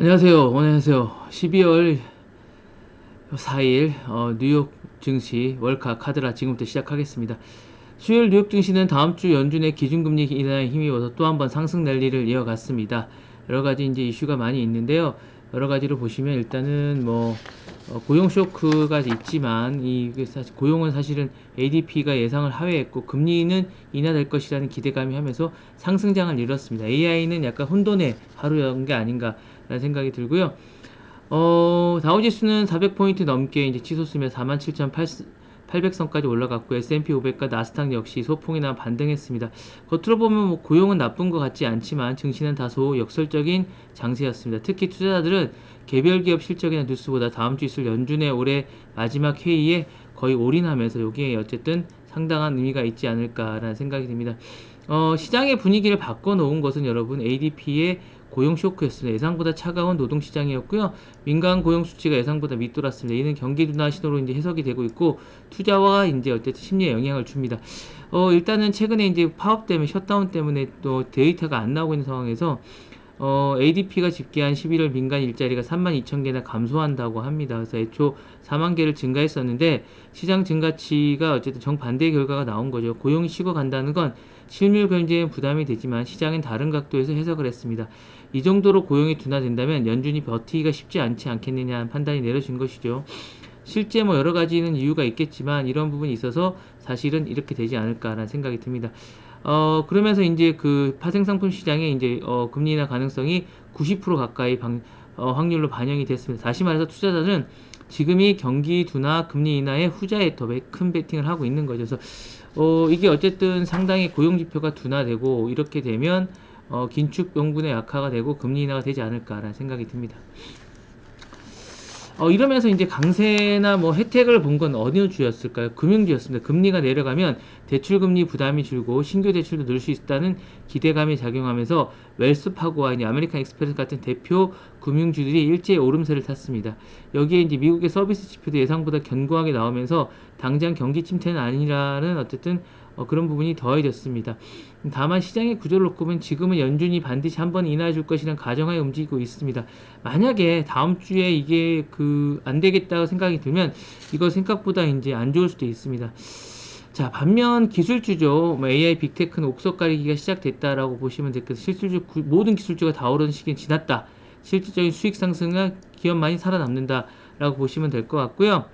안녕하세요. 안녕하세요. 12월 4일 어, 뉴욕 증시 월카 카드라 지금부터 시작하겠습니다. 수요일 뉴욕 증시는 다음 주 연준의 기준금리 인하에 힘입어서 또 한 번 상승 랠리를 이어갔습니다. 여러 가지 이제 이슈가 많이 있는데요. 여러 가지로 보시면 일단은 뭐 어, 고용 쇼크가 있지만 이그 사실 고용은 사실은 ADP가 예상을 하회했고 금리는 인하될 것이라는 기대감이 하면서 상승장을 이뤘습니다. AI는 약간 혼돈의 하루였던 게 아닌가 라는 생각이 들고요. 어, 다우지수는 400포인트 넘게 이제 치솟으며 47,800선까지 올라갔고 S&P 500과 나스닥 역시 소폭이나 반등했습니다. 겉으로 보면 뭐 고용은 나쁜 것 같지 않지만 증시는 다소 역설적인 장세였습니다. 특히 투자자들은 개별 기업 실적이나 뉴스보다 다음 주 있을 연준의 올해 마지막 회의에 거의 올인하면서 여기에 어쨌든 상당한 의미가 있지 않을까라는 생각이 듭니다. 어, 시장의 분위기를 바꿔놓은 것은 여러분 ADP의 고용 쇼크였습니다. 예상보다 차가운 노동 시장이었고요. 민간 고용 수치가 예상보다 밑돌았습니다. 이는 경기 둔화 신호로 이제 해석이 되고 있고 투자와 이제 어쨌든 심리에 영향을 줍니다. 어, 일단은 최근에 이제 파업 때문에 셧다운 때문에 또 데이터가 안 나오고 있는 상황에서 어, ADP가 집계한 11월 민간 일자리가 3만 2천 개나 감소한다고 합니다. 그래서 애초 4만 개를 증가했었는데 시장 증가치가 어쨌든 정반대의 결과가 나온 거죠. 고용이 식어간다는 건 실물 경제에 부담이 되지만 시장은 다른 각도에서 해석을 했습니다. 이 정도로 고용이 둔화된다면 연준이 버티기가 쉽지 않지 않겠느냐 하는 판단이 내려진 것이죠. 실제 뭐 여러 가지는 이유가 있겠지만 이런 부분이 있어서 사실은 이렇게 되지 않을까라는 생각이 듭니다. 어, 그러면서 이제 그 파생상품 시장에 이제 어, 금리 인하 가능성이 90% 가까이 방, 어, 확률로 반영이 됐습니다. 다시 말해서 투자자는 지금이 경기 둔화 금리 인하의 후자에 더 큰 베팅을 하고 있는 거죠. 그래서 어, 이게 어쨌든 상당히 고용 지표가 둔화되고 이렇게 되면 어, 긴축 명분의 약화가 되고 금리 인하가 되지 않을까라는 생각이 듭니다. 어, 이러면서 이제 강세나 뭐 혜택을 본 건 어느 주였을까요? 금융주였습니다. 금리가 내려가면 대출금리 부담이 줄고 신규 대출도 늘 수 있다는 기대감이 작용하면서 웰스파고와 이제 아메리칸 익스프레스 같은 대표 금융주들이 일제히 오름세를 탔습니다. 여기에 이제 미국의 서비스 지표도 예상보다 견고하게 나오면서 당장 경기 침체는 아니라는 어쨌든 어, 그런 부분이 더해졌습니다. 다만 시장의 구조를 놓고 보면 지금은 연준이 반드시 한 번 인하해 줄 것이라는 가정하에 움직이고 있습니다. 만약에 다음 주에 이게 그 안 되겠다고 생각이 들면 이거 생각보다 이제 안 좋을 수도 있습니다. 자, 반면 기술주죠. 뭐 AI 빅테크는 옥석 가리기가 시작됐다라고 보시면 되겠고 실질적 모든 기술주가 다 오르는 시기는 지났다. 실질적인 수익 상승은 기업만이 살아남는다라고 보시면 될 것 같고요.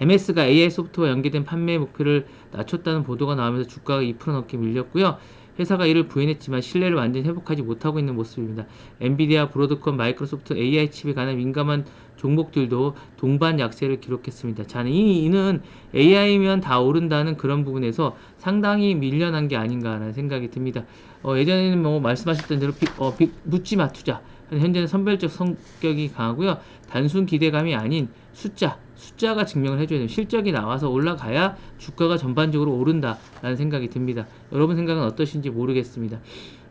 MS가 AI 소프트와 연계된 판매 목표를 낮췄다는 보도가 나오면서 주가가 2% 넘게 밀렸고요. 회사가 이를 부인했지만 신뢰를 완전히 회복하지 못하고 있는 모습입니다. 엔비디아, 브로드컴, 마이크로소프트, AI 칩에 관한 민감한 종목들도 동반 약세를 기록했습니다. 자, 이, 이는 AI면 다 오른다는 그런 부분에서 상당히 밀려난 게 아닌가라는 생각이 듭니다. 어, 예전에는 뭐 말씀하셨던 대로 비, 어, 비, 묻지마 투자. 현재는 선별적 성격이 강하고요. 단순 기대감이 아닌 숫자, 숫자가 증명을 해줘야 돼요. 실적이 나와서 올라가야 주가가 전반적으로 오른다라는 생각이 듭니다. 여러분 생각은 어떠신지 모르겠습니다.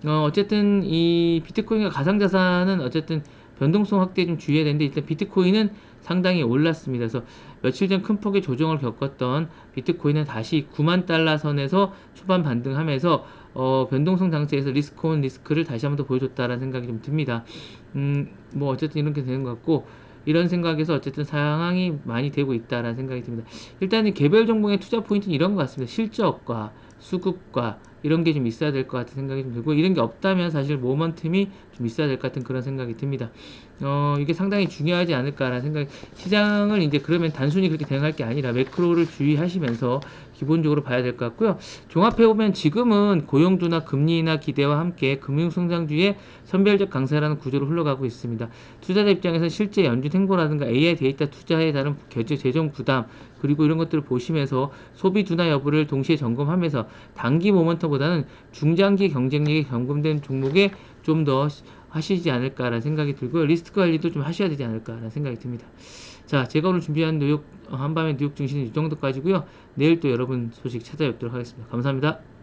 어, 어쨌든 이 비트코인과 가상자산은 어쨌든 변동성 확대에 좀 주의해야 되는데 일단 비트코인은 상당히 올랐습니다. 그래서 며칠 전 큰 폭의 조정을 겪었던 비트코인은 다시 9만 달러 선에서 초반 반등하면서 어, 변동성 장세에서 리스크 온 리스크를 다시 한번 더 보여줬다라는 생각이 좀 듭니다. 음, 뭐 어쨌든 이렇게 되는 것 같고 이런 생각에서 어쨌든 상황이 많이 되고 있다라는 생각이 듭니다. 일단은 개별 종목의 투자 포인트는 이런 것 같습니다. 실적과 수급과 이런 게 좀 있어야 될 것 같은 생각이 좀 들고 이런 게 없다면 사실 모먼텀이 좀 있어야 될 것 같은 그런 생각이 듭니다. 어, 이게 상당히 중요하지 않을까라는 생각이 시장을 이제 그러면 단순히 그렇게 대응할 게 아니라 매크로를 주의하시면서 기본적으로 봐야 될 것 같고요. 종합해 보면 지금은 고용도나 금리나 기대와 함께 금융성장주의 선별적 강세라는 구조로 흘러가고 있습니다. 투자자 입장에서 실제 연준 행보라든가 AI 데이터 투자에 따른 결제 재정 부담 그리고 이런 것들을 보시면서 소비 둔화 여부를 동시에 점검하면서 단기 모먼텀 보다는 중장기 경쟁력이 경금된 종목에 좀 더 하시지 않을까라는 생각이 들고요. 리스크 관리도 좀 하셔야 되지 않을까라는 생각이 듭니다. 자, 제가 오늘 준비한 뉴욕 한밤의 뉴욕 증시는 이 정도까지고요. 내일 또 여러분 소식 찾아뵙도록 하겠습니다. 감사합니다.